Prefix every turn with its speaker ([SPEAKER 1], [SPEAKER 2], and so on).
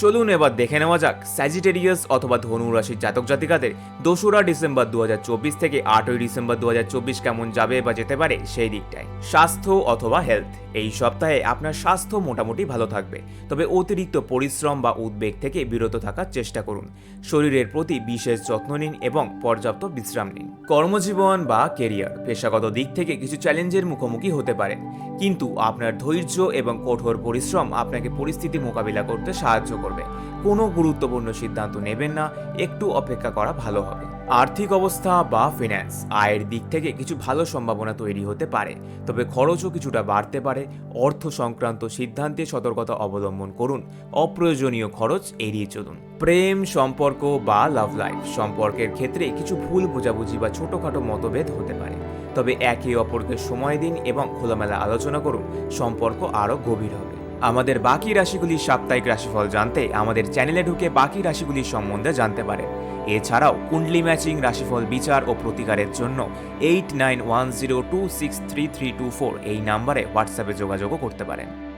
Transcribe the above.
[SPEAKER 1] চলুন এবার দেখে নেওয়া যাক স্যাজিটেরিয়াস অথবা ধনু রাশির জাতক জাতিকাদের দোসরা ডিসেম্বর দু থেকে আটই ডিসেম্বর দু কেমন যাবে বা যেতে পারে সেই দিকটায়। স্বাস্থ্য অথবা হেলথ এই সপ্তাহে আপনার স্বাস্থ্য মোটামুটি ভালো থাকবে। তবে অতিরিক্ত পরিশ্রম বা উদ্বেগ থেকে বিরত থাকার চেষ্টা করুন। শরীরের প্রতি বিশেষ যত্ন নিন এবং পর্যাপ্ত বিশ্রাম নিন। কর্মজীবন বা কেরিয়ার পেশাগত দিক থেকে কিছু চ্যালেঞ্জের মুখোমুখি হতে পারেন। কিন্তু আপনার ধৈর্য এবং কঠোর পরিশ্রম আপনাকে পরিস্থিতি মোকাবিলা করতে সাহায্য করবে। কোনো গুরুত্বপূর্ণ সিদ্ধান্ত নেবেন না, একটু অপেক্ষা করা ভালো হবে। আর্থিক অবস্থা বা ফিন্যান্স আয়ের দিক থেকে কিছু ভালো সম্ভাবনা তৈরি হতে পারে, তবে খরচও কিছুটা বাড়তে পারে। অর্থ সংক্রান্ত সিদ্ধান্তে সতর্কতা অবলম্বন করুন, অপ্রয়োজনীয় খরচ এড়িয়ে চলুন। প্রেম, সম্পর্ক বা লাভ লাইফ সম্পর্কের ক্ষেত্রে কিছু ভুল বোঝাবুঝি বা ছোটখাটো মতভেদ হতে পারে। তবে একে অপরকে সময় দিন এবং খোলামেলা আলোচনা করুন। সম্পর্ক আরও গভীর হবে। আমাদের বাকি রাশিগুলির সাপ্তাহিক রাশিফল জানতে আমাদের চ্যানেলে ঢুকে বাকি রাশিগুলির সম্বন্ধে জানতে পারেন। এছাড়াও কুণ্ডলি ম্যাচিং রাশিফল বিচার ও প্রতিকারের জন্য eight nine one zero two six three three two four এই নাম্বারে হোয়াটসঅ্যাপে যোগাযোগও করতে পারেন।